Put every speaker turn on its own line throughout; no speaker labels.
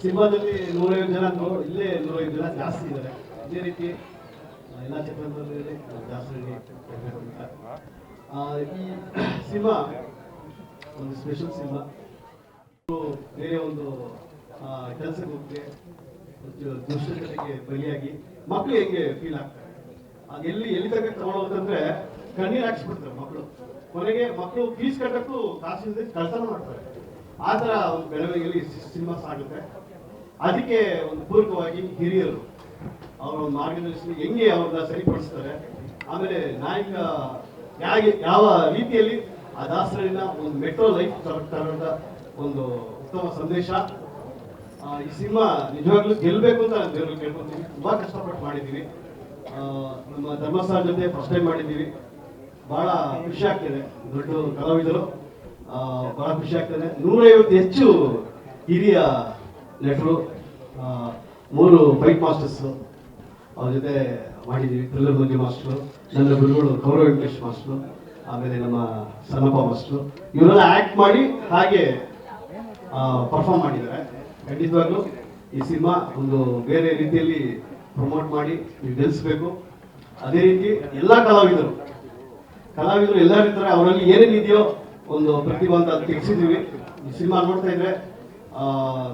ಸಿನಿಮಾದಲ್ಲಿ ನೂರೈವತ್ತು ಜನ ಇಲ್ಲೇ ನೂರೈವತ್ತು ಜನ ಜಾಸ್ತಿ ಇದ್ದಾರೆ. ಅದೇ ರೀತಿ ಎಲ್ಲ ಚಿತ್ರದಲ್ಲಿ ಜಾಸ್ತಿ ಈ ಸಿನಿಮಾ, ಒಂದು ಸ್ಪೆಷಲ್ ಸಿನಿಮಾ. ಬೇರೆ ಒಂದು ಕೆಲಸಕ್ಕೆ ಹೋಗಿ ದುಶ್ಚಟಕ್ಕೆ ಬಲಿಯಾಗಿ ಮಕ್ಕಳು ಹೆಂಗೆ ಫೀಲ್ ಆಗ್ತಾರೆ? ಅದು ಎಲ್ಲಿ ಎಲ್ಲಿ ತನಕ ತಗೊಳ್ಳೋದಂದ್ರೆ ಕಣ್ಣೀರು ಹಾಕ್ಸ್ಬಿಡ್ತಾರೆ ಮಕ್ಕಳು ಕೊನೆಗೆ ಮಕ್ಕಳು ಫೀಸ್ ಕಟ್ಟಕ್ಕೂ ಕಾಸು ಕೆಲಸನ ಮಾಡ್ತಾರೆ. ಆ ಥರ ಒಂದು ಬೆಳವಣಿಗೆಯಲ್ಲಿ ಸಿನಿಮಾ ಸಾಗುತ್ತೆ. ಅದಕ್ಕೆ ಒಂದು ಪೂರಕವಾಗಿ ಹಿರಿಯರು ಅವರ ಒಂದು ಮಾರ್ಗದರ್ಶನ ಹೆಂಗೆ ಅವ್ರನ್ನ ಸರಿಪಡಿಸ್ತಾರೆ. ಆಮೇಲೆ ನಾಯಕ ಹೇಗೆ ಯಾವ ರೀತಿಯಲ್ಲಿ ಆ ದಾಸರಿನ ಒಂದು ಮೆಟ್ರೋ ಲೈಫ್ ತರೋದ ಒಂದು ಉತ್ತಮ ಸಂದೇಶ. ಈ ಸಿನಿಮಾ ನಿಜವಾಗ್ಲೂ ಗೆಲ್ಲಬೇಕು ಅಂತ ನಾನು ಕೇಳ್ಕೊತೀನಿ ತುಂಬಾ ಕಷ್ಟಪಟ್ಟು ಮಾಡಿದ್ದೀವಿ. ನಮ್ಮ ಧರ್ಮಸ್ಥಳ ಜೊತೆ ಫಸ್ಟ್ ಟೈಮ್ ಮಾಡಿದ್ದೀವಿ. ಬಹಳ ಖುಷಿ ಆಗ್ತಿದೆ. ದೊಡ್ಡ ಕಲಾವಿದರು. ಬಹಳ ಖುಷಿ ಆಗ್ತದೆ. ನೂರೈವತ್ತು ಹೆಚ್ಚು ಹಿರಿಯ ನಟರು ಮೂರು ಫೈಟ್ ಮಾಸ್ಟರ್ಸ್ ಅವ್ರ ಜೊತೆ ಮಾಡಿದ್ದೀವಿ. ಥ್ರಿಲ್ಲರ್ ಮಂಜು ಮಾಸ್ಟ್ರು ನನ್ನ ಗುರುಗಳು ಗೌರವ ವೆಂಕಟೇಶ್ ಮಾಸ್ಟ್ರು ಆಮೇಲೆ ನಮ್ಮ ಸನ್ನಪ್ಪ ಮಾಸ್ಟ್ರು ಇವರೆಲ್ಲ ಆಕ್ಟ್ ಮಾಡಿ ಹಾಗೆ ಪರ್ಫಾರ್ಮ್ ಮಾಡಿದ್ದಾರೆ. ಖಂಡಿತವಾಗ್ಲೂ ಈ ಸಿನಿಮಾ ಒಂದು ಬೇರೆ ರೀತಿಯಲ್ಲಿ ಪ್ರಮೋಟ್ ಮಾಡಿ ನೀವು ಗೆಲ್ಲಿಸ್ಬೇಕು ಅದೇ ರೀತಿ ಎಲ್ಲ ಕಲಾವಿದರು ಕಲಾವಿದರು ಎಲ್ಲರೂ ಇರ್ತಾರೆ ಅವರಲ್ಲಿ ಏನೇನಿದೆಯೋ ಒಂದು ಪ್ರತಿಭಾ ಅಂತ ಅದು ತೆಗೆಸಿದ್ದೀವಿ ಈ ಸಿನಿಮಾ ನೋಡ್ತಾ ಇದ್ರೆ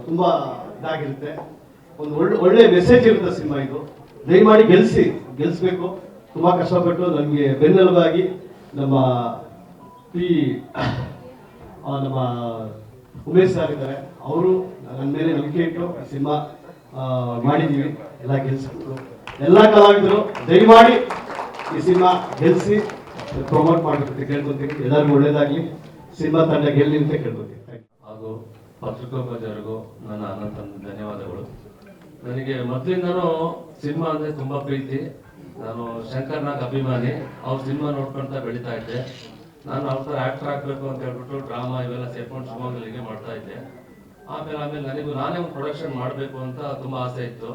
ತುಂಬಾ ಇದಾಗಿರುತ್ತೆ. ಒಂದು ಒಳ್ಳೆ ಒಳ್ಳೆ ಮೆಸೇಜ್ ಇರುತ್ತೆ ಸಿನಿಮಾ ಇದು. ದಯಮಾಡಿ ಗೆಲ್ಸಿ, ಗೆಲ್ಸ್ಬೇಕು. ತುಂಬಾ ಕಷ್ಟಪಟ್ಟು ನಮಗೆ ಬೆನ್ನೆಲುಬಾಗಿ ನಮ್ಮ ಪಿ ನಮ್ಮ ಉಮೇಶ್ ಸರ್ ಇದ್ದಾರೆ. ಅವರು ನನ್ನ ಮೇಲೆ ನಂಬಿಕೆ ಇಟ್ಟು ಸಿನಿಮಾ ಮಾಡಿದ್ದೀವಿ ಎಲ್ಲ ಗೆಲ್ಸಿದ್ರು ಎಲ್ಲ ಕಲಾವಿದರು, ದಯಮಾಡಿ ಈ ಸಿನಿಮಾ ಗೆಲ್ಸಿ ಪ್ರಮೋಟ್ ಮಾಡಬೇಕು ಕೇಳ್ಕೊಂತೀನಿ. ಎಲ್ಲರಿಗೂ ಒಳ್ಳೇದಾಗಲಿ. ಸಿನಿಮಾ ತಂಡ ಗೆಲ್ಲಿ ಅಂತ you.
ಹಾಗೂ ಪತ್ರಿಕೋದ್ಯಮರಿಗೂ ನನ್ನ ಅನಂತ ಧನ್ಯವಾದಗಳು. ನನಗೆ ಮೊದಲಿಂದನೂ ಸಿನಿಮಾ ಅಂದರೆ ತುಂಬ ಪ್ರೀತಿ. ನಾನು ಶಂಕರ್ ನಾಗ್ ಅಭಿಮಾನಿ. ಅವ್ರ ಸಿನಿಮಾ ನೋಡ್ಕೊಂತ ಬೆಳೀತಾ ಇದ್ದೆ. ನಾನು ಅವ್ರ ಥರ ಆಕ್ಟರ್ ಆಗಬೇಕು ಅಂತ ಹೇಳ್ಬಿಟ್ಟು ಡ್ರಾಮಾ ಇವೆಲ್ಲ ಸೇರ್ಕೊಂಡು ಶಿವಮೊಗ್ಗಲಿಗೆ ಮಾಡ್ತಾ ಇದ್ದೆ. ಆಮೇಲೆ ಆಮೇಲೆ ನನಗೂ ನಾನೇ ಒಂದು ಪ್ರೊಡಕ್ಷನ್ ಮಾಡಬೇಕು ಅಂತ ತುಂಬ ಆಸೆ ಇತ್ತು.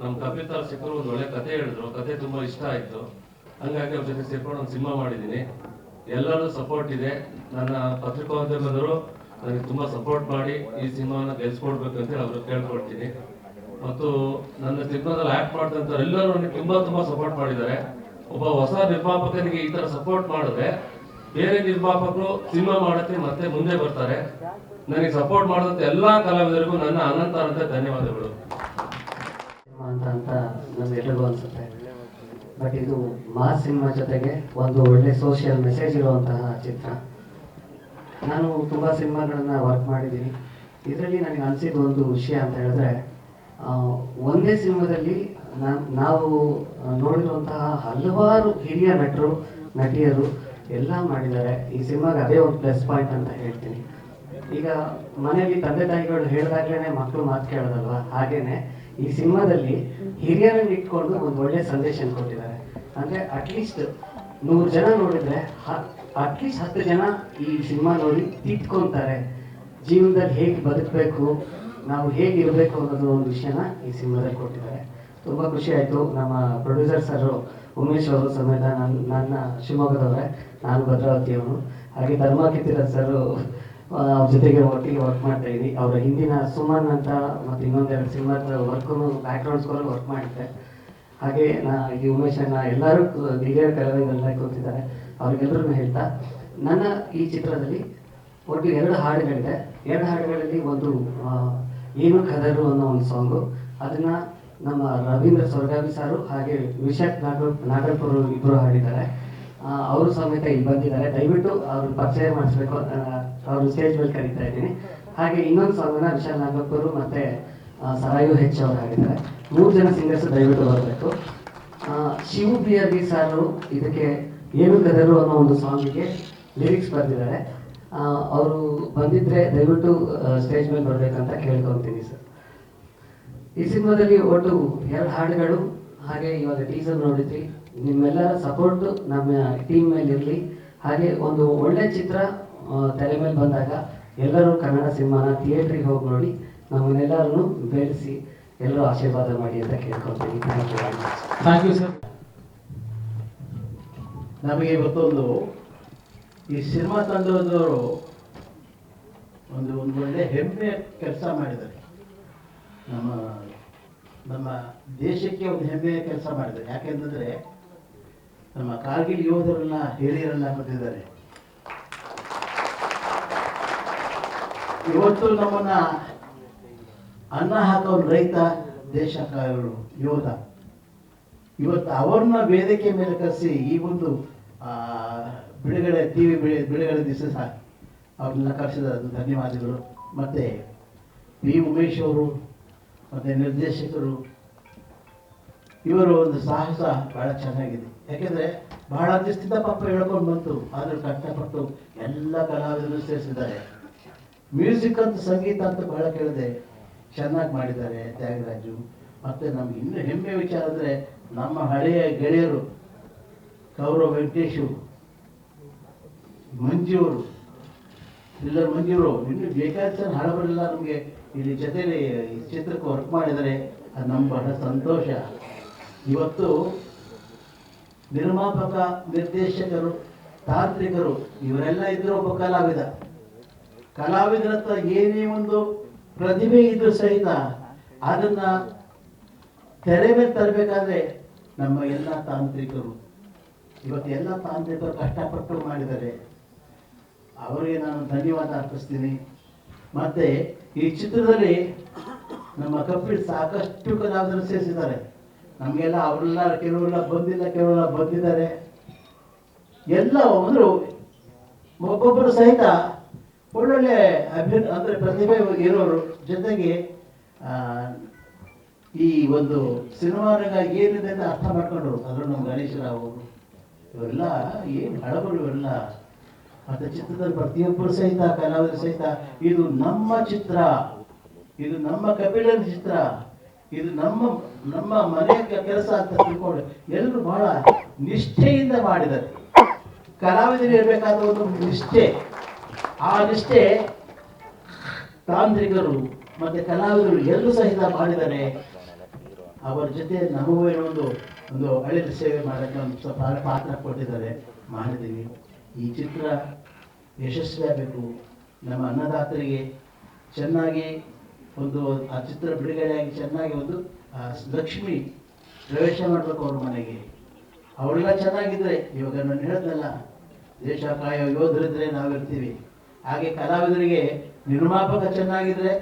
ನಮ್ಮ ಕಪಿಲ್ ತಾವ್ ಸಿಕ್ಕರು ಒಂದು ಒಳ್ಳೆ ಕತೆ ಹೇಳಿದ್ರು. ಕತೆ ತುಂಬ ಇಷ್ಟ ಆಯಿತು. ಹಂಗಾಗಿ ಅವ್ರ ಜೊತೆ ಸೇರ್ಕೊಂಡು ಒಂದು ಸಿನಿಮಾ ಮಾಡಿದ್ದೀನಿ ಎಲ್ಲರೂ ಸಪೋರ್ಟ್ ಇದೆ. ನನ್ನ ಪತ್ರಿಕೋದ್ಯಮದವರು ನನಗೆ ತುಂಬಾ ಸಪೋರ್ಟ್ ಮಾಡಿ ಈ ಸಿನಿಮಾನ ಗೆಲ್ಸ್ಕೊಡ್ಬೇಕು ಅಂತ ಅವರು ಕೇಳ್ಕೊಳ್ತೀನಿ ಮತ್ತು ನನ್ನ ಚಿತ್ರದಲ್ಲಿ ಆಕ್ಟ್ ಮಾಡ್ತಂತ ಎಲ್ಲರೂ ನನಗೆ ತುಂಬಾ ತುಂಬಾ ಸಪೋರ್ಟ್ ಮಾಡಿದ್ದಾರೆ. ಒಬ್ಬ ಹೊಸ ನಿರ್ಮಾಪಕನಿಗೆ ಈ ತರ ಸಪೋರ್ಟ್ ಮಾಡಿದ್ರೆ ಬೇರೆ ನಿರ್ಮಾಪಕರು ಸಿನಿಮಾ ಮಾಡಕ್ಕೆ ಮತ್ತೆ ಮುಂದೆ ಬರ್ತಾರೆ. ನನಗೆ ಸಪೋರ್ಟ್ ಮಾಡಿದಂತ ಎಲ್ಲಾ ಕಲಾವಿದರಿಗೂ ನನ್ನ ಅನಂತ ಅನಂತ ಧನ್ಯವಾದಗಳು
ಅಂತ ಅಂತ ನಮ್ಗೆಲ್ರಿಗೂ ಅನ್ಸುತ್ತೆ. ಬಟ್ ಇದು ಮಾಸ್ ಸಿನಿಮಾ ಜೊತೆಗೆ ಒಂದು ಒಳ್ಳೆ ಸೋಷಿಯಲ್ ಮೆಸೇಜ್ ಇರುವಂತಹ ಚಿತ್ರ. ನಾನು ತುಂಬ ಸಿನಿಮಾಗಳನ್ನ ವರ್ಕ್ ಮಾಡಿದ್ದೀನಿ. ಇದರಲ್ಲಿ ನನಗೆ ಅನಿಸಿದ ಒಂದು ವಿಷಯ ಅಂತ ಹೇಳಿದ್ರೆ ಒಂದೇ ಸಿನಿಮಾದಲ್ಲಿ ನಾವು ನೋಡಿರುವಂತಹ ಹಲವಾರು ಹಿರಿಯ ನಟರು, ನಟಿಯರು ಎಲ್ಲ ಮಾಡಿದ್ದಾರೆ. ಈ ಸಿನಿಮಾಗೆ ಅದೇ ಒಂದು ಪ್ಲಸ್ ಪಾಯಿಂಟ್ ಅಂತ ಹೇಳ್ತೀನಿ. ಈಗ ಮನೆಯಲ್ಲಿ ತಂದೆ ತಾಯಿಗಳು ಹೇಳಿದಾಗ್ಲೇನೆ ಮಕ್ಕಳು ಮಾತು ಕೇಳೋದಲ್ವಾ? ಹಾಗೇನೆ ಈ ಸಿನಿಮಾದಲ್ಲಿ ಹಿರಿಯರನ್ನ ಇಟ್ಕೊಂಡು ಒಂದು ಒಳ್ಳೆ ಸಂದೇಶ ಕೊಟ್ಟಿದ್ದಾರೆ. ಅಂದ್ರೆ ಅಟ್ಲೀಸ್ಟ್ ನೂರು ಜನ ನೋಡಿದ್ರೆ ಅಟ್ಲೀಸ್ಟ್ ಹತ್ತು ಜನ ಈ ಸಿನಿಮಾ ನೋಡಿ ಜೀವನದಲ್ಲಿ ಹೇಗೆ ಬದುಕಬೇಕು? ನಾವು ಹೇಗೆ ಇರಬೇಕು ಅನ್ನೋದು ಒಂದು ವಿಷಯನ ಈ ಸಿನಿಮಾದಲ್ಲಿ ಕೊಟ್ಟಿದ್ದಾರೆ. ತುಂಬಾ ಖುಷಿ ಆಯ್ತು. ನಮ್ಮ ಪ್ರೊಡ್ಯೂಸರ್ ಸರ್ ಉಮೇಶ್ ಅವರು ಸಮೇತ ನನ್ನ ನನ್ನ ಶಿವಮೊಗ್ಗದವರೇ. ನಾನು ಭದ್ರಾವತಿಯವನು ಹಾಗೆ ಧರ್ಮ ಕಿತ್ತಿರ ಸರ್ ಅವ್ರ ಜೊತೆಗೆ ಒಟ್ಟಿಗೆ ವರ್ಕ್ ಮಾಡ್ತಾ ಇದ್ದೀನಿ ಅವರ ಹಿಂದಿನ ಸುಮನ್ ಅಂತ ಮತ್ತು ಇನ್ನೊಂದೆರಡು ಸಿನಿಮಾದ ವರ್ಕೂ ಬ್ಯಾಕ್ಗ್ರೌಂಡ್ ಸ್ಕೋರ್ ವರ್ಕ್ ಮಾಡಿದ್ದೆ ಹಾಗೆ ನಾ, ಈ ಉಮೇಶನ್ನ ಎಲ್ಲರೂ ಹಿರಿಯರ ಕಲಾವಿದರೆಲ್ಲ ಕೂತಿದ್ದಾರೆ. ಅವ್ರಿಗೆಲ್ಲರೂ ಹೇಳ್ತಾ, ನನ್ನ ಈ ಚಿತ್ರದಲ್ಲಿ ಒಟ್ಟು ಎರಡು ಹಾಡುಗಳಿದೆ. ಎರಡು ಹಾಡುಗಳಲ್ಲಿ ಒಂದು ಏನು ಕದರು ಅನ್ನೋ ಒಂದು ಸಾಂಗು ಅದನ್ನ ನಮ್ಮ ರವೀಂದ್ರ ಸ್ವರ್ಗಾವಿ ಸಾರು ಹಾಗೆ ವಿಶಾಖ್ ನಾಗರ್ ನಾಗರ್ಪುರ ಇಬ್ಬರು ಹಾಡಿದ್ದಾರೆ. ಅವರು ಸಮೇತ ಇಲ್ಲಿ ಬಂದಿದ್ದಾರೆ. ದಯವಿಟ್ಟು ಅವ್ರ ಪರಿಚಯ ಮಾಡಿಸ್ಬೇಕು. ಅವ್ರ ಸ್ಟೇಜ್ ಮೇಲೆ ಕರೀತಾ ಇದ್ದೀನಿ. ಹಾಗೆ ಇನ್ನೊಂದು ಸಾಂಗ್ನ ವಿಶಾಲ್ ನಾಗರ್ಪುರ್ ಮತ್ತೆ ಸರಾಯು ಹೆಚ್ ಅವರು ಹಾಡಿದ್ದಾರೆ. ಮೂರು ಜನ ಸಿಂಗರ್ಸ್ ದಯವಿಟ್ಟು ಬರಬೇಕು. ಶಿವು ಬಿ ಸಾರು ಇದಕ್ಕೆ ಏನು ಕದರು ಅನ್ನೋ ಒಂದು ಸಾಂಗಿಗೆ ಲಿರಿಕ್ಸ್ ಬರೆದಿದ್ದಾರೆ. ಅವರು ಬಂದಿದ್ರೆ ದಯವಿಟ್ಟು ಸ್ಟೇಜ್ ಮೇಲೆ ಬರಬೇಕಂತ ಕೇಳ್ಕೊತೀನಿ ಸರ್. ಈ ಸಿನಿಮಾದಲ್ಲಿ ಒಟ್ಟು ಎರಡು ಹಾಡುಗಳು, ಹಾಗೆ ಇವಾಗ ಟೀಸರ್ ನೋಡಿದ್ವಿ. ನಿಮ್ಮೆಲ್ಲರ ಸಪೋರ್ಟ್ ನಮ್ಮ ಟೀಮ್ ಮೇಲೆ ಇರಲಿ. ಹಾಗೆ ಒಂದು ಒಳ್ಳೆ ಚಿತ್ರ ತಲೆ ಮೇಲೆ ಬಂದಾಗ ಎಲ್ಲರೂ ಕನ್ನಡ ಸಿನಿಮಾನ ಥಿಯೇಟ್ರಿಗೆ ಹೋಗಿ ನೋಡಿ, ನಮ್ಮನ್ನೆಲ್ಲರನ್ನು ಬೆಳೆಸಿ ಎಲ್ಲರೂ ಆಶೀರ್ವಾದ ಮಾಡಿ ಅಂತ ಕೇಳ್ಕೊತೀನಿ ಥ್ಯಾಂಕ್ ಯು
ಸರ್ ನಮಗೆ ಇವತ್ತೊಂದು ಈ ಸಿನಿಮಾ ತಂಡದವರು ಒಂದು ಒಂದು ಒಳ್ಳೆ ಹೆಮ್ಮೆ ಕೆಲಸ ಮಾಡಿದ್ದಾರೆ. ನಮ್ಮ ನಮ್ಮ ದೇಶಕ್ಕೆ ಒಂದು ಹೆಮ್ಮೆಯ ಕೆಲಸ ಮಾಡಿದ್ದಾರೆ. ಯಾಕೆಂತಂದರೆ ನಮ್ಮ ಕಾರ್ಗಿಲ್ ಯೋಧರನ್ನ, ಹಿರಿಯರನ್ನ ಬಂದಿದ್ದಾರೆ ಇವತ್ತು ನಮ್ಮನ್ನ ಅನ್ನ ಹಾಕೋರು ರೈತ ದೇಶ ಯೋಧ. ಇವತ್ತು ಅವ್ರನ್ನ ವೇದಿಕೆ ಮೇಲೆ ಕರೆಸಿ ಈ ಒಂದು ಬಿಡುಗಡೆ ಟಿ ವಿ ಬಿಡುಗಡೆ ದಿವಸ ಸಹ ಅವ್ರನ್ನ ಕರೆಸಿದ ಧನ್ಯವಾದಗಳು. ಮತ್ತು ವಿ ಉಮೇಶ್ ಅವರು, ಮತ್ತು ನಿರ್ದೇಶಕರು, ಇವರು ಒಂದು ಸಾಹಸ ಭಾಳ ಚೆನ್ನಾಗಿದೆ. ಯಾಕೆಂದರೆ ಬಹಳ ದಿವಸದಿಂದ ಪಾಪ ಹೇಳ್ಕೊಂಡು ಬಂತು. ಆದರೆ ಕಷ್ಟಪಟ್ಟು ಎಲ್ಲ ಕಲಾವಿದರು ಸೇರಿಸಿದ್ದಾರೆ. ಮ್ಯೂಸಿಕ್ ಅಂತ ಸಂಗೀತ ಅಂತ ಬಹಳ ಕೇಳಿದೆ. ಚೆನ್ನಾಗಿ ಮಾಡಿದ್ದಾರೆ ತ್ಯಾಗರಾಜು. ಮತ್ತು ನಮ್ಗೆ ಇನ್ನೂ ಹೆಮ್ಮೆ ವಿಚಾರ ಅಂದರೆ ನಮ್ಮ ಹಳೆಯ ಗೆಳೆಯರು ಕೌರವ್ ವೆಂಕಟೇಶು. ಮಂಜೂರು ಥ್ರಿಲ್ಲರ್ ಮಂಜಿಯವರು. ಇನ್ನು ಬೇಕಾದ ಹಣ ಬರಲಿಲ್ಲ ನಮಗೆ ಇಲ್ಲಿ ಜೊತೆಲಿ ಈ ಚಿತ್ರಕ್ಕೆ ವರ್ಕ್ ಮಾಡಿದರೆ ಅದು ನಮ್ಮ ಬಹಳ ಸಂತೋಷ. ಇವತ್ತು ನಿರ್ಮಾಪಕ, ನಿರ್ದೇಶಕರು, ತಾಂತ್ರಿಕರು, ಇವರೆಲ್ಲ ಇದ್ರು ಒಬ್ಬ ಕಲಾವಿದ. ಕಲಾವಿದರ ಹತ್ರ ಏನೇ ಒಂದು ಪ್ರತಿಭೆ ಇದ್ರೂ ಸಹಿತ ಅದನ್ನ ತೆರೆ ಮೇಲೆ ತರಬೇಕಾದ್ರೆ ನಮ್ಮ ಎಲ್ಲ ತಾಂತ್ರಿಕರು. ಇವತ್ತು ಎಲ್ಲ ತಾಂತ್ರಿಕರು ಕಷ್ಟಪಟ್ಟು ಮಾಡಿದ್ದಾರೆ. ಅವರಿಗೆ ನಾನು ಧನ್ಯವಾದ ಅರ್ಪಿಸ್ತೀನಿ. ಮತ್ತೆ ಈ ಚಿತ್ರದಲ್ಲಿ ನಮ್ಮ ಕಪಿಲ್ ಸಾಕಷ್ಟು ಕಲಾವಿದರು ಸೇರಿಸಿದ್ದಾರೆ. ನಮಗೆಲ್ಲ ಅವರೆಲ್ಲ ಕೆಲವೆಲ್ಲ ಬಂದಿಲ್ಲ, ಕೆಲವೆಲ್ಲ ಬಂದಿದ್ದಾರೆ. ಎಲ್ಲ ಒಬ್ಬರು ಒಬ್ಬೊಬ್ಬರು ಸಹಿತ ಒಳ್ಳೊಳ್ಳೆ ಅಭಿ, ಅಂದ್ರೆ ಪ್ರತಿಭೆ ಇರೋರು ಜೊತೆಗೆ ಈ ಒಂದು ಸಿನಿಮಾ ರಂಗ ಏನಿದೆ ಅಂತ ಅರ್ಥ ಮಾಡ್ಕೊಂಡ್ರು. ಅದ್ರ ನಮ್ಮ ಗಣೇಶ್ ರಾವ್ ಅವರು. ಇವರೆಲ್ಲ ಏನು ಹಳಬರು ಇವರೆಲ್ಲ ಮತ್ತೆ ಚಿತ್ರದಲ್ಲಿ ಪ್ರತಿಯೊಬ್ಬರು ಸಹಿತ, ಕಲಾವಿದರು ಸಹಿತ, ಇದು ನಮ್ಮ ಚಿತ್ರ. ಇದು ನಮ್ಮ ಕಪಿಲನ ಚಿತ್ರ. ಇದು ನಮ್ಮ ನಮ್ಮ ಮನೆಯ ಕೆಲಸ ಅಂತ ತಿಳ್ಕೊಂಡು ಎಲ್ಲರೂ ಬಹಳ ನಿಷ್ಠೆಯಿಂದ ಮಾಡಿದ್ದಾರೆ. ಕಲಾವಿದರು ಇರಬೇಕಾದ ಒಂದು ನಿಷ್ಠೆ. ಆ ನಿಷ್ಠೆ ತಾಂತ್ರಿಕರು ಮತ್ತೆ ಕಲಾವಿದರು ಎಲ್ಲರೂ ಸಹಿತ ಮಾಡಿದ್ದಾರೆ ಅವರ ಜೊತೆ ನಮಗೂ ಏನೋ ಒಂದು ಒಂದು ಅಳಿದ ಸೇವೆ ಮಾಡೋಕ್ಕೆ ಒಂದು ಸ್ವಲ್ಪ ಪಾತ್ರ ಕೊಟ್ಟಿದ್ದಾರೆ. ಮಾಡಿದ್ದೀವಿ ಈ ಚಿತ್ರ ಯಶಸ್ವಿ ಆಗಬೇಕು ನಮ್ಮ ಅನ್ನದಾತರಿಗೆ ಚೆನ್ನಾಗಿ ಒಂದು, ಆ ಚಿತ್ರ ಬಿಡುಗಡೆಯಾಗಿ ಚೆನ್ನಾಗಿ ಒಂದು ಲಕ್ಷ್ಮಿ ಪ್ರವೇಶ ಮಾಡಬೇಕು ಅವ್ರ ಮನೆಗೆ. ಅವಳೆಲ್ಲ ಚೆನ್ನಾಗಿದ್ರೆ, ಇವಾಗ ನಾನು ಹೇಳ್ದಲ್ಲ, ದೇಶ ಕಾಯೋ ಯೋಧರಿದ್ರೆ ನಾವಿರ್ತೀವಿ. ಹಾಗೆ ಕಲಾವಿದರಿಗೆ ನಿರ್ಮಾಪಕ ಚೆನ್ನಾಗಿದ್ರೆ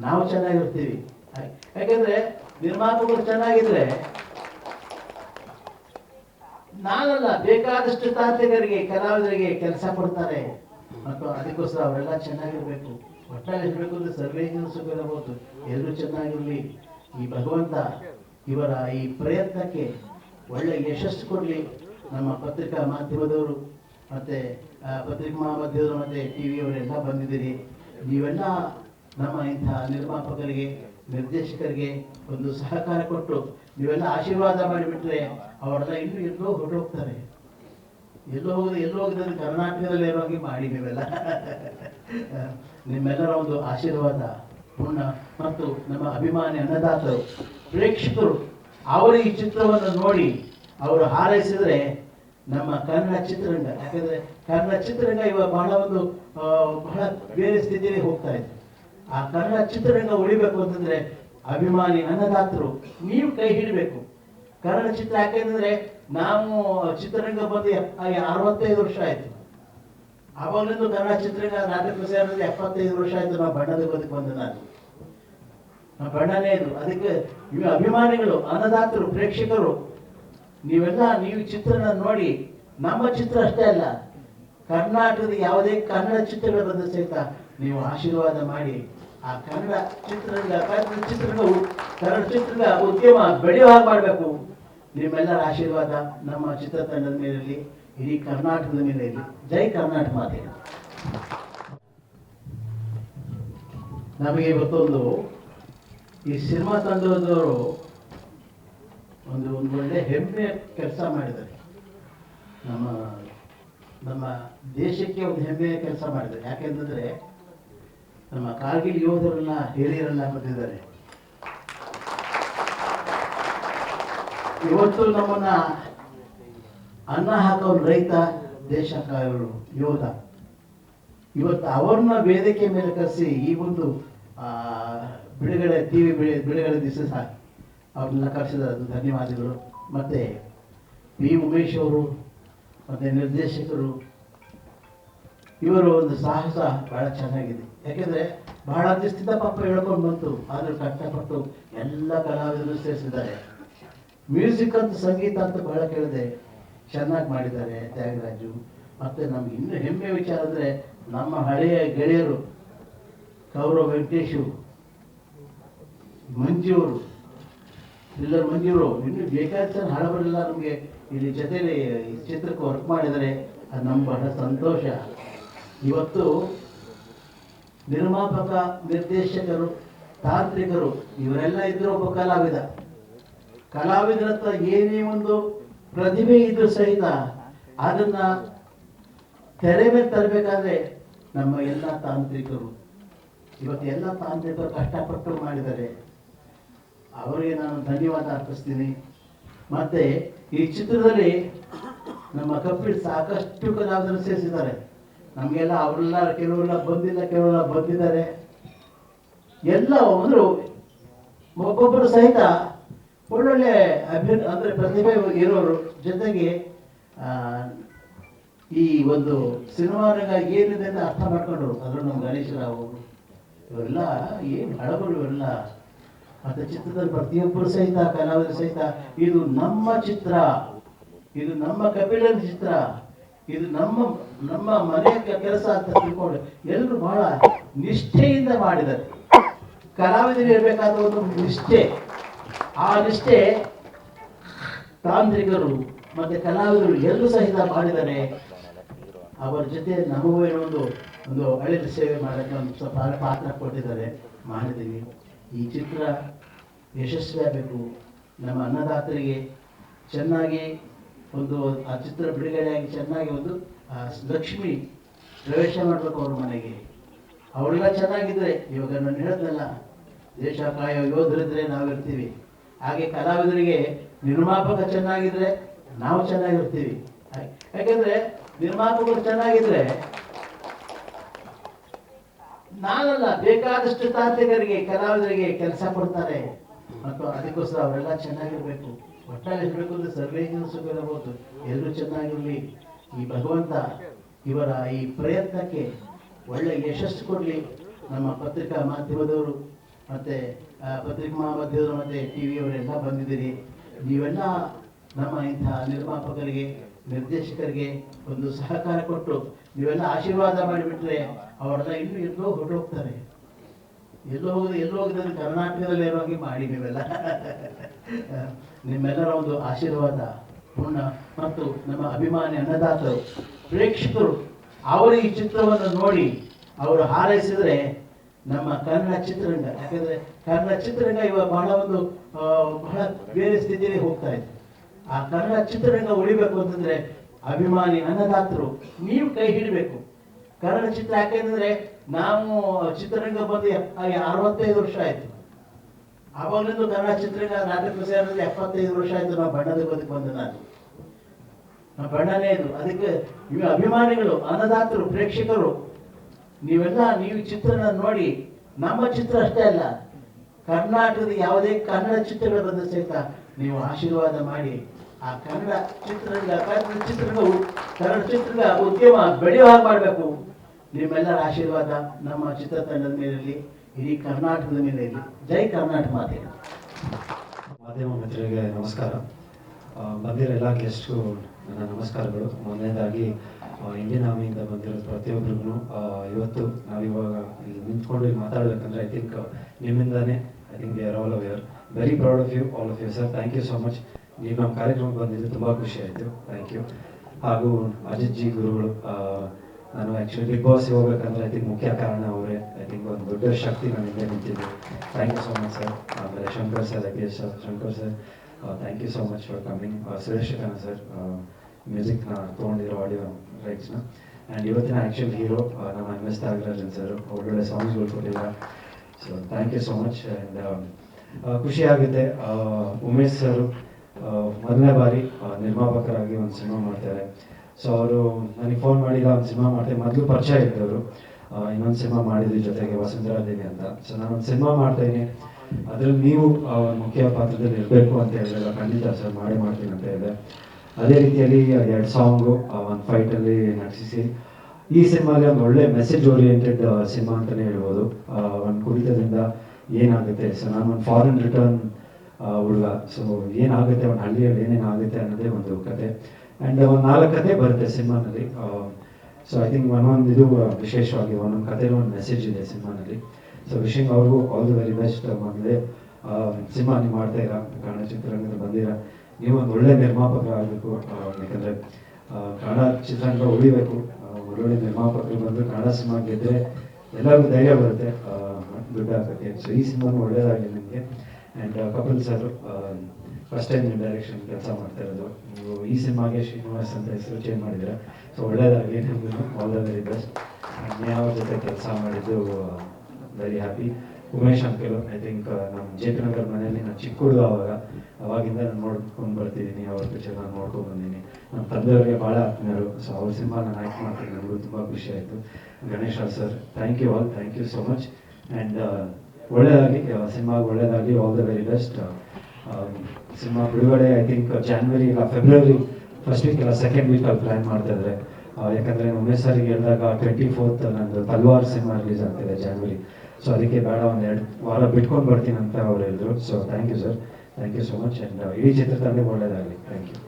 ನಾವು ಚೆನ್ನಾಗಿರ್ತೀವಿ. ಯಾಕೆಂದ್ರೆ ನಿರ್ಮಾಪಕರು ಚೆನ್ನಾಗಿದ್ರೆ ನಾನಲ್ಲ, ಬೇಕಾದಷ್ಟು ತಾಂತ್ರಿಕರಿಗೆ ಕಲಾವಿದರಿಗೆ ಕೆಲಸ ಕೊಡ್ತಾರೆ. ಮತ್ತು ಅದಕ್ಕೋಸ್ಕರ ಅವರೆಲ್ಲ ಚೆನ್ನಾಗಿರ್ಬೇಕು. ಒಟ್ಟಾಗಿ ಇರಬೇಕು ಅಂದ್ರೆ ಸರ್ವೇ ಇರಬಹುದು. ಎಲ್ಲರೂ ಚೆನ್ನಾಗಿರ್ಲಿ. ಈ ಭಗವಂತ ಇವರ ಈ ಪ್ರಯತ್ನಕ್ಕೆ ಒಳ್ಳೆ ಯಶಸ್ಸು ಕೊಡಲಿ. ನಮ್ಮ ಪತ್ರಿಕಾ ಮಾಧ್ಯಮದವರು ಮತ್ತೆ ಪತ್ರಿಕಾ ಮಾಧ್ಯಮದವರು ಮತ್ತೆ ಟಿ ವಿಯವರೆಲ್ಲ ಬಂದಿದ್ದೀರಿ. ನೀವೆಲ್ಲ ನಮ್ಮ ಇಂತಹ ನಿರ್ಮಾಪಕರಿಗೆ, ನಿರ್ದೇಶಕರಿಗೆ ಒಂದು ಸಹಕಾರ ಕೊಟ್ಟು ನೀವೆಲ್ಲ ಆಶೀರ್ವಾದ ಮಾಡಿಬಿಟ್ರೆ ಅವರೆಲ್ಲ ಇನ್ನು ಎಲ್ಲೋ ಹೊರಟೋಗ್ತಾರೆ. ಎಲ್ಲೋ ಹೋಗಿದೆ ಎಲ್ಲೋ ಹೋಗಿದ್ರೆ ಕರ್ನಾಟಕದಲ್ಲಿ ಇರೋಂಗೆ ಮಾಡಿ ನೀವೆಲ್ಲ. ನಿಮ್ಮೆಲ್ಲರ ಒಂದು ಆಶೀರ್ವಾದ, ಪುಣ್ಯ ಮತ್ತು ನಮ್ಮ ಅಭಿಮಾನಿ ಅನ್ನದಾತರು, ಪ್ರೇಕ್ಷಕರು, ಅವರು ಈ ಚಿತ್ರವನ್ನು ನೋಡಿ ಅವರು ಹಾರೈಸಿದ್ರೆ ನಮ್ಮ ಕನ್ನಡ ಚಿತ್ರರಂಗ, ಯಾಕಂದ್ರೆ ಕನ್ನಡ ಚಿತ್ರರಂಗ ಇವಾಗ ಬಹಳ ಒಂದು ಬಹಳ ಬೇರೆ ಸ್ಥಿತಿಯಲ್ಲಿ ಹೋಗ್ತಾ ಇದೆ. ಆ ಕನ್ನಡ ಚಿತ್ರರಂಗ ಉಳಿಬೇಕು ಅಂತಂದ್ರೆ ಅಭಿಮಾನಿ ಅನ್ನದಾತರು, ನೀವು ಕೈ ಹಿಡಬೇಕು. ಕನ್ನಡ ಚಿತ್ರ ಯಾಕೆಂದ್ರೆ ನಾವು ಚಿತ್ರರಂಗ ಬಂದು ಅರವತ್ತೈದು ವರ್ಷ ಆಯ್ತು. ಅವಾಗಲಿಂದ ಕನ್ನಡ ಚಿತ್ರರಂಗ ನಾಟಕ ಸೇರಿದ್ರೆ ಎಪ್ಪತ್ತೈದು ವರ್ಷ ಆಯ್ತು ನಾವು ಬಣ್ಣದ ಬದುಕು ಬಂದು ನಾನು. ನಮ್ಮ ಬಣ್ಣನೇ ಇದು. ಅದಕ್ಕೆ ಇವ ಅಭಿಮಾನಿಗಳು, ಅನ್ನದಾತರು, ಪ್ರೇಕ್ಷಕರು, ನೀವೆಲ್ಲ ನೀವು ಚಿತ್ರನ ನೋಡಿ, ನಮ್ಮ ಚಿತ್ರ ಅಷ್ಟೇ ಅಲ್ಲ, ಕರ್ನಾಟಕದ ಯಾವುದೇ ಕನ್ನಡ ಚಿತ್ರಗಳು ಬಂದ ಸಹಿತ ನೀವು ಆಶೀರ್ವಾದ ಮಾಡಿ, ಆ ಕನ್ನಡ ಚಿತ್ರರಂಗ, ಕನ್ನಡ ಕನ್ನಡ ಚಿತ್ರಗಳ ಉದ್ಯಮ ಬೆಳೆಯುವ ಹಾಗೆ ಮಾಡಬೇಕು. ನಿಮ್ಮೆಲ್ಲರ ಆಶೀರ್ವಾದ ನಮ್ಮ ಚಿತ್ರತಂಡದ ಮೇಲೆ ಇರಲಿ ಇಡೀ ಕರ್ನಾಟಕದ ಮೇಲೆ ಇರಲಿ ಜೈ ಕರ್ನಾಟಕ ಮಾತೆ. ನಮಗೆ ಇವತ್ತೊಂದು ಈ ಸಿನಿಮಾ ತಂಡದವರು ಒಂದು ಒಂದು ಒಳ್ಳೆ ಹೆಮ್ಮೆ ಕೆಲಸ ಮಾಡಿದ್ದಾರೆ. ನಮ್ಮ ನಮ್ಮ ದೇಶಕ್ಕೆ ಒಂದು ಹೆಮ್ಮೆಯ ಕೆಲಸ ಮಾಡಿದ್ದಾರೆ. ಯಾಕೆಂತಂದ್ರೆ, ನಮ್ಮ ಕಾರ್ಗಿಲ್ ಯೋಧರನ್ನ ಹಿರಿಯರೆಲ್ಲ ಬಂದಿದ್ದಾರೆ. ಇವತ್ತು ನಮ್ಮನ್ನ ಅನ್ನ ಹಾಕೋರು ರೈತ ದೇಶ ಯೋಧ. ಇವತ್ತು ಅವ್ರನ್ನ ವೇದಿಕೆ ಮೇಲೆ ಕರೆಸಿ ಈ ಒಂದು ಬಿಡುಗಡೆ ಟಿ ವಿ ಬಿಡುಗಡೆ ದಿವಸ ಅವ್ರನ್ನ ಕರೆಸಿದ ಧನ್ಯವಾದಗಳು. ಮತ್ತೆ ಪಿ ಉಮೇಶ್ ಅವರು, ಮತ್ತೆ ನಿರ್ದೇಶಕರು, ಇವರು ಒಂದು ಸಾಹಸ ಬಹಳ ಚೆನ್ನಾಗಿದೆ. ಯಾಕೆಂದರೆ ಬಹಳ ದಿವಸದಿಂದ ಪಾಪ ಹೇಳ್ಕೊಂಡು ಬಂತು, ಆದರೂ ಕಷ್ಟಪಟ್ಟು ಎಲ್ಲ ಕಲಾವಿದರು ಸೇರಿಸಿದ್ದಾರೆ. ಮ್ಯೂಸಿಕ್ ಅಂತ ಸಂಗೀತ ಅಂತ ಬಹಳ ಕೇಳಿದೆ. ಚೆನ್ನಾಗಿ ಮಾಡಿದ್ದಾರೆ ತ್ಯಾಗರಾಜು. ಮತ್ತೆ ನಮ್ಗೆ ಇನ್ನೂ ಹೆಮ್ಮೆ ವಿಚಾರ ಅಂದರೆ ನಮ್ಮ ಹಳೆಯ ಗೆಳೆಯರು ಕೌರವ್ ವೆಂಕಟೇಶು ಮಂಜೂರು ಥ್ರಿಲ್ಲರ್ ಮಂಜೂರು ಇನ್ನೂ ಬೇಕಾದ ಹಾಳು ಹಳಬರೆಲ್ಲ ನಮಗೆ ಇಲ್ಲಿ ಜೊತೆಯಲ್ಲಿ ಈ ಚಿತ್ರಕ್ಕೆ ವರ್ಕ್ ಮಾಡಿದರೆ ಅದು ನಮ್ಮ ಬಹಳ ಸಂತೋಷ. ಇವತ್ತು ನಿರ್ಮಾಪಕ, ನಿರ್ದೇಶಕರು, ತಾಂತ್ರಿಕರು ಇವರೆಲ್ಲ ಇದ್ದರೂ ಒಬ್ಬ ಕಲಾವಿದ. ಕಲಾವಿದರ ಹತ್ರ ಏನೇ ಒಂದು ಪ್ರತಿಭೆ ಇದ್ರೂ ಸಹಿತ ಅದನ್ನ ತೆರೆ ಮೇಲೆ ತರಬೇಕಾದ್ರೆ ನಮ್ಮ ಎಲ್ಲ ತಾಂತ್ರಿಕರು, ಇವತ್ತು ಎಲ್ಲ ತಾಂತ್ರಿಕರು ಕಷ್ಟಪಟ್ಟು ಮಾಡಿದ್ದಾರೆ. ಅವರಿಗೆ ನಾನು ಧನ್ಯವಾದ ಅರ್ಪಿಸ್ತೀನಿ. ಮತ್ತೆ ಈ ಚಿತ್ರದಲ್ಲಿ ನಮ್ಮ ಕಪಿಲ್ ಸಾಕಷ್ಟು ಕಲಾವಿದರು ಸೇರಿಸಿದ್ದಾರೆ. ನಮಗೆಲ್ಲ ಅವರೆಲ್ಲ ಕೆಲವೆಲ್ಲ ಬಂದಿಲ್ಲ ಕೆಲವೆಲ್ಲ ಬಂದಿದ್ದಾರೆ. ಎಲ್ಲ ಒಬ್ಬರು ಒಬ್ಬೊಬ್ಬರು ಸಹಿತ ಒಳ್ಳೊಳ್ಳೆ ಅಭಿನ, ಅಂದರೆ ಪ್ರತಿಭೆ ಇರೋರು ಜೊತೆಗೆ ಈ ಒಂದು ಸಿನಿಮಾ ರಂಗ ಏನಿದೆ ಅಂತ ಅರ್ಥ ಮಾಡ್ಕೊಂಡು ಅದ್ರಲ್ಲಿ ನಮ್ಮ ಗಣೇಶ್ ರಾವ್ ಅವರು, ಇವರೆಲ್ಲ ಏನು ಹಳಬರು ಇವರೆಲ್ಲ ಮತ್ತು ಚಿತ್ರದಲ್ಲಿ ಪ್ರತಿಯೊಬ್ಬರು ಸಹಿತ, ಕಲಾವಿದರು ಸಹಿತ, ಇದು ನಮ್ಮ ಚಿತ್ರ, ಇದು ನಮ್ಮ ಕಪಿಲನ ಚಿತ್ರ, ಇದು ನಮ್ಮ ನಮ್ಮ ಮನೆಯ ಕೆಲಸ ಅಂತ ತಿಳ್ಕೊಂಡು ಎಲ್ಲರೂ ಬಹಳ ನಿಷ್ಠೆಯಿಂದ ಮಾಡಿದ್ದಾರೆ. ಕಲಾವಿದರು ಇರಬೇಕಾದ ಒಂದು ನಿಷ್ಠೆ. ಆ ನಿಷ್ಠೆ ತಾಂತ್ರಿಕರು ಮತ್ತೆ ಕಲಾವಿದರು ಎಲ್ಲರೂ ಸಹಿತ ಮಾಡಿದರೆ ಅವರ ಜೊತೆ ನಮಗೂ ಏನೋ ಒಂದು ಒಂದು ಅಳಿಲು ಸೇವೆ ಮಾಡೋಕ್ಕೆ ಒಂದು ಸ್ವಲ್ಪ ಪಾತ್ರ ಕೊಟ್ಟಿದ್ದಾರೆ. ಮಾಡಿದ್ದೀವಿ ಈ ಚಿತ್ರ ಯಶಸ್ವಿಯಾಗಬೇಕು. ನಮ್ಮ ಅನ್ನದಾತರಿಗೆ ಚೆನ್ನಾಗಿ ಒಂದು, ಆ ಚಿತ್ರ ಬಿಡುಗಡೆಯಾಗಿ ಚೆನ್ನಾಗಿ ಒಂದು ಲಕ್ಷ್ಮಿ ಪ್ರವೇಶ ಮಾಡಬೇಕು ಅವ್ರ ಮನೆಗೆ. ಅವರೆಲ್ಲ ಚೆನ್ನಾಗಿದ್ರೆ, ಇವಾಗ ನಾನು ಹೇಳ್ದಲ್ಲ, ದೇಶ ಕಾಯೋ ಯೋಧರಿದ್ರೆ ನಾವಿರ್ತೀವಿ. ಹಾಗೆ ಕಲಾವಿದರಿಗೆ ನಿರ್ಮಾಪಕ ಚೆನ್ನಾಗಿದ್ರೆ ನಾವು ಚೆನ್ನಾಗಿರ್ತೀವಿ. ಯಾಕಂದ್ರೆ ನಿರ್ಮಾಪಕರು ಚೆನ್ನಾಗಿದ್ರೆ ನಾನಲ್ಲ, ಬೇಕಾದಷ್ಟು ತಾಂತ್ರಿಕರಿಗೆ ಕಲಾವಿದರಿಗೆ ಕೆಲಸ ಕೊಡ್ತಾರೆ. ಮತ್ತು ಅದಕ್ಕೋಸ್ಕರ ಅವರೆಲ್ಲ ಚೆನ್ನಾಗಿರ್ಬೇಕು. ಒಟ್ಟಾಗಿ ಇರಬೇಕು ಅಂದ್ರೆ ಸರ್ವೇ ಸುಖಿರಬಹುದು ಎಲ್ಲರೂ ಚೆನ್ನಾಗಿರಲಿ. ಈ ಭಗವಂತ ಇವರ ಈ ಪ್ರಯತ್ನಕ್ಕೆ ಒಳ್ಳೆ ಯಶಸ್ಸು ಕೊಡಲಿ. ನಮ್ಮ ಪತ್ರಿಕಾ ಮಾಧ್ಯಮದವರು, ಮತ್ತೆ ಪತ್ರಿಕಾ ಮಾಧ್ಯಮದವರು ಮತ್ತೆ ಟಿ ವಿಯವರೆಲ್ಲ ಬಂದಿದ್ದೀರಿ. ನೀವೆಲ್ಲ ನಮ್ಮ ಇಂಥ ನಿರ್ಮಾಪಕರಿಗೆ, ನಿರ್ದೇಶಕರಿಗೆ ಒಂದು ಸಹಕಾರ ಕೊಟ್ಟು ನೀವೆಲ್ಲ ಆಶೀರ್ವಾದ ಮಾಡಿಬಿಟ್ರೆ ಅವರೆಲ್ಲ ಇನ್ನೂ ಎಲ್ಲೋ ಹೊರಟೋಗ್ತಾರೆ. ಎಲ್ಲೋ ಹೋಗಿ ಎಲ್ಲೋ ಹೋಗಿದ್ರೆ ಕರ್ನಾಟಕದಲ್ಲಿ ಇರೋಂಗೆ ಮಾಡಿ ನೀವೆಲ್ಲ. ನಿಮ್ಮೆಲ್ಲರ ಒಂದು ಆಶೀರ್ವಾದ ಪೂರ್ಣ ಮತ್ತು ನಮ್ಮ ಅಭಿಮಾನಿ ಅನ್ನದಾತರು, ಪ್ರೇಕ್ಷಕರು, ಅವರ ಈ ಚಿತ್ರವನ್ನು ನೋಡಿ ಅವರು ಹಾರೈಸಿದ್ರೆ ನಮ್ಮ ಕನ್ನಡ ಚಿತ್ರರಂಗ, ಯಾಕಂದ್ರೆ ಕನ್ನಡ ಚಿತ್ರರಂಗ ಇವಾಗ ಬಹಳ ಒಂದು ಬಹಳ ಬೇರೆ ಸ್ಥಿತಿಯಲ್ಲಿ ಹೋಗ್ತಾ ಇದೆ. ಆ ಕನ್ನಡ ಚಿತ್ರರಂಗ ಉಳಿಬೇಕು ಅಂತಂದ್ರೆ ಅಭಿಮಾನಿ ಅನ್ನದಾತರು ನೀವು ಕೈ ಹಿಡಬೇಕು. ಕನ್ನಡ ಚಿತ್ರ ಯಾಕೆಂದ್ರೆ ನಾವು ಚಿತ್ರರಂಗ ಬಂದು ಹಾಗೆ ಅರವತ್ತೈದು ವರ್ಷ ಆಯ್ತು. ಆವಾಗಲಿಂದ ಕನ್ನಡ ಚಿತ್ರರಂಗ ನಾಟಕ ಸೇರಿದ್ರೆ ಎಪ್ಪತ್ತೈದು ವರ್ಷ ಆಯ್ತು, ನಾವು ಬಣ್ಣದ ಬದುಕು ಬಂದು ನಾನು. ಬಣ್ಣನೇ ಇದು. ಅದಕ್ಕೆ ಇವ ಅಭಿಮಾನಿಗಳು, ಅನ್ನದಾತರು, ಪ್ರೇಕ್ಷಕರು ನೀವೆಲ್ಲ ನೀವು ಚಿತ್ರನ ನೋಡಿ, ನಮ್ಮ ಚಿತ್ರ ಅಷ್ಟೇ ಅಲ್ಲ, ಕರ್ನಾಟಕದ ಯಾವುದೇ ಕನ್ನಡ ಚಿತ್ರಗಳು ಬಂದ ಸಹಿತ ನೀವು ಆಶೀರ್ವಾದ ಮಾಡಿ, ಆ ಕನ್ನಡ ಚಿತ್ರಗಳ, ಕನ್ನಡ ಚಿತ್ರಗಳು ಕನ್ನಡ ಚಿತ್ರದ ಉದ್ಯಮ ಬೆಳೆಯುವ ಹಾಗೆ ಮಾಡಬೇಕು. ನಿಮ್ಮೆಲ್ಲರ ಆಶೀರ್ವಾದ ನಮ್ಮ ಚಿತ್ರತಂಡದ ಮೇಲೆ ಇರಲಿ, ಇಡೀ ಕರ್ನಾಟಕದ ಮೇಲೆ ಇರಲಿ. ಜೈ ಕರ್ನಾಟಕ ಮಾತೆ.
ಮಾಧ್ಯಮ ಮಿತ್ರರಿಗೆ ನಮಸ್ಕಾರ. ಬಂದಿರೋ ಎಲ್ಲ ಗೆಸ್ಟ್ಗೂ ನನ್ನ ನಮಸ್ಕಾರಗಳು. ಮೊದಲನೇದಾಗಿ ಇಂಡಿಯನ್ ಆರ್ಮಿಯಿಂದ ಬಂದಿರೋ ಪ್ರತಿಯೊಬ್ಬರಿಗೂ ಇವತ್ತು ನಾವಿವಾಗ ಇಲ್ಲಿ ನಿಂತ್ಕೊಂಡು ಇಲ್ಲಿ ಮಾತಾಡಬೇಕಂದ್ರೆ I think ನಿಮ್ಮಿಂದಾನೇ I think we are all aware very proud of you all of you sir thank you so much ನೀವು ನಮ್ಮ ಕಾರ್ಯಕ್ರಮಕ್ಕೆ ಬಂದಿದ್ದು ತುಂಬ ಖುಷಿ ಆಯಿತು. ಥ್ಯಾಂಕ್ ಯು ಹಾಗೂ ಅಜಿತ್ ಜಿ ಗುರುಗಳು ನಾನು ಆ್ಯಕ್ಚುಲಿ ಬಿಗ್ ಬಾಸ್ ಹೋಗ್ಬೇಕಂದ್ರೆ ಐ ಥಿಂಕ್ ಮುಖ್ಯ ಕಾರಣ ಅವರೇ. ಐ ಥಿಂಕ್ ಒಂದು ದೊಡ್ಡ ಶಕ್ತಿ ನಾನು ಹಿಂದೆ ನಿಂತಿದ್ದು thank you so much sir ಆಮೇಲೆ Shankar sir I S Shankar sir thank you so much for coming Suresh ಖಾನ sir ಮ್ಯೂಸಿಕ್ನ ತೊಗೊಂಡಿರೋ ಆಡಿಯೋ ರೈಟ್ಸ್ನ ಆ್ಯಂಡ್ ಇವತ್ತಿನ ಆ್ಯಕ್ಚುಲ್ ಹೀರೋ ನಮ್ಮ ಎಂ ಎಸ್ ತ್ಯಾಗರಾಜನ್ ಸರ್ ಒಳ್ಳೊಳ್ಳೆ ಸಾಂಗ್ಸ್ಗಳು ಕೊಟ್ಟಿದ್ದಾರೆ so thank you so much and ಖುಷಿ ಆಗುತ್ತೆ. ಆ, ಉಮೇಶ್ ಸರ್ ಮೊದಲನೇ ಬಾರಿ ಆ, ನಿರ್ಮಾಪಕರಾಗಿ ಒಂದು ಸಿನಿಮಾ ಮಾಡ್ತಾರೆ. ಸೊ ಅವರು ನನಗೆ ಫೋನ್ ಮಾಡಿಲ್ಲ ಒಂದು ಸಿನಿಮಾ ಮಾಡ್ತಾರೆ ಮೊದಲು ಪರಿಚಯ ಇದ್ದವರು. ಇನ್ನೊಂದು ಸಿನಿಮಾ ಮಾಡಿದ್ವಿ ಜೊತೆಗೆ ವಸುಂಧರಾ ದೇವಿ ಅಂತ. ಸೊ ನಾನೊಂದು ಸಿನಿಮಾ ಮಾಡ್ತಾ ಇದ್ದೀನಿ. ಅದ್ರಲ್ಲಿ ನೀವು ಮುಖ್ಯ ಪಾತ್ರದಲ್ಲಿ ಇರಬೇಕು ಅಂತ ಹೇಳಿದಾಗ ಖಂಡಿತ ಸರ್, ಮಾಡಿ ಮಾಡ್ತೀನಿ ಅಂತ ಇದೆ ಅದೇ ರೀತಿಯಲ್ಲಿ ಎರಡು ಸಾಂಗು ಒಂದು ಫೈಟಲ್ಲಿ ನಟಿಸಿ. ಈ ಸಿನಿಮಾಗೆ ಒಂದು ಒಳ್ಳೆ ಮೆಸೇಜ್ ಓರಿಯೆಂಟೆಡ್ ಸಿನಿಮಾ ಅಂತಲೇ ಹೇಳ್ಬೋದು. ಒಂದು ಕುಡಿತದಿಂದ ಏನಾಗುತ್ತೆ? ಸೊ ನಾನು ಒಂದು ಫಾರಿನ್ ರಿಟರ್ನ್ ಹುಡುಗ. ಸೊ ಏನಾಗುತ್ತೆ? ಒಂದು ಹಳ್ಳಿಯಲ್ಲಿ ಏನೇನು ಆಗುತ್ತೆ ಅನ್ನೋದೇ ಒಂದು ಕತೆ. ಆ್ಯಂಡ್ ಒಂದು ನಾಲ್ಕು ಕತೆ ಬರುತ್ತೆ ಸಿನಿಮಾನಲ್ಲಿ ಸೊ ಐ ಥಿಂಕ್ ಒಂದೊಂದು ಇದು ವಿಶೇಷವಾಗಿ ಒಂದೊಂದು ಕತೆಯಲ್ಲಿ ಒಂದು ಮೆಸೇಜ್ ಇದೆ ಸಿನಿಮಾನಲ್ಲಿ ಸೊ ವಿಶಿಂಗ್ ಅವ್ರಿಗೂ ಆಲ್ ದಿ ವೆರಿ ಬೆಸ್ಟ್ ಮೊದಲೇ ಸಿನಿಮಾ ನೀವು ಮಾಡ್ತಾ ಇರ ಕನ್ನಡ ಚಿತ್ರರಂಗದ ಬಂದಿರ ನೀವು ಒಂದು ಒಳ್ಳೆ ನಿರ್ಮಾಪಕರಾಗಬೇಕು ಯಾಕಂದರೆ ಕನ್ನಡ ಚಿತ್ರರಂಗ ಉಳಿಬೇಕು. ಒಳ್ಳೊಳ್ಳೆ ನಿರ್ಮಾಪಕರು ಬಂದು ಕನ್ನಡ ಸಿನಿಮಾ ಗೆದ್ದರೆ ಎಲ್ಲರಿಗೂ ಧೈರ್ಯ ಬರುತ್ತೆ. ದುಡ್ಡು ಹಾಕೋಕ್ಕೆ ಸೊ ಈ ಸಿನಿಮಾನು ಒಳ್ಳೆಯದಾಗಲಿ ನಿಮಗೆ. And Kapil sir first time ನೀವು ಡೈರೆಕ್ಷನ್ ಕೆಲಸ ಮಾಡ್ತಾ ಇರೋದು. ನೀವು ಈ ಸಿನಿಮಾಗೆ ಶ್ರೀನಿವಾಸ್ ಅಂತ ಹೆಸರು ಚೇಂಜ್ ಮಾಡಿದ್ದೀರಾ. ಸೊ ಒಳ್ಳೆಯದಾಗಲಿ ನಿಮಗೂ ಆಲ್ ದ ವೆರಿ ಬೆಸ್ಟ್ ಅವ್ರ ಜೊತೆ ಕೆಲಸ ಮಾಡಿದ್ದು very happy Umesh uncle I think ನಮ್ಮ ಜೆ ಪಿ ನಗರ್ ಮನೆಯಲ್ಲಿ ನಾನು ಚಿಕ್ಕ ಹುಡುಗ ಅವಾಗ. ಅವಾಗಿಂದ ನಾನು ನೋಡ್ಕೊಂಡು ಬರ್ತಿದ್ದೀನಿ ಅವ್ರ ಪಿಕ್ಚರ್ ನಾನು ನೋಡ್ಕೊಂಡು ಬಂದೀನಿ ನಮ್ಮ ತಂದೆಯವರಿಗೆ ಭಾಳ ಆತ್ಮೀಯರು. ಸೊ ಅವ್ರ ಸಿನಿಮಾ ನಾನು ಆ್ಯಕ್ಟ್ ಮಾಡ್ತೀನಿ ನನಗೂ ತುಂಬ ಖುಷಿ ಆಯಿತು. Ganesh sir thank you all thank you so much and ಒಳ್ಳೆಯದಾಗಿ ಸಿನಿಮಾಗೆ ಒಳ್ಳೆಯದಾಗಿ all the very best cinema ಬಿಡುಗಡೆ ಐ ಥಿಂಕ್ ಜಾನ್ವರಿ ಇಲ್ಲ ಫೆಬ್ರವರಿ ಫಸ್ಟ್ ವೀಕ್ ಇಲ್ಲ ಸೆಕೆಂಡ್ ವೀಕಲ್ಲಿ ಪ್ಲ್ಯಾನ್ ಮಾಡ್ತಾ ಯಾಕಂದರೆ ಯಾಕಂದ್ರೆ ಉಮೇಶ್ ಸರಿಗೆ ಹೇಳಿದಾಗ ಟ್ವೆಂಟಿ ಫೋರ್ತ್ ನಂದು ತಲ್ವಾರ್ ಸಿನಿಮಾ ರಿಲೀಸ್ ಆಗ್ತಿದೆ ಜಾನ್ವರಿ ಸೊ ಅದಕ್ಕೆ ಬೇಡ, ಒಂದು ಎರಡು ವಾರ ಬಿಟ್ಕೊಂಡು ಬರ್ತೀನಿ ಅಂತ ಅವ್ರು ಹೇಳಿದ್ರು. So thank you sir thank you so much and ಇಡೀ ಚಿತ್ರತಂಡ ಒಳ್ಳೆಯದಾಗಲಿ ಥ್ಯಾಂಕ್ ಯು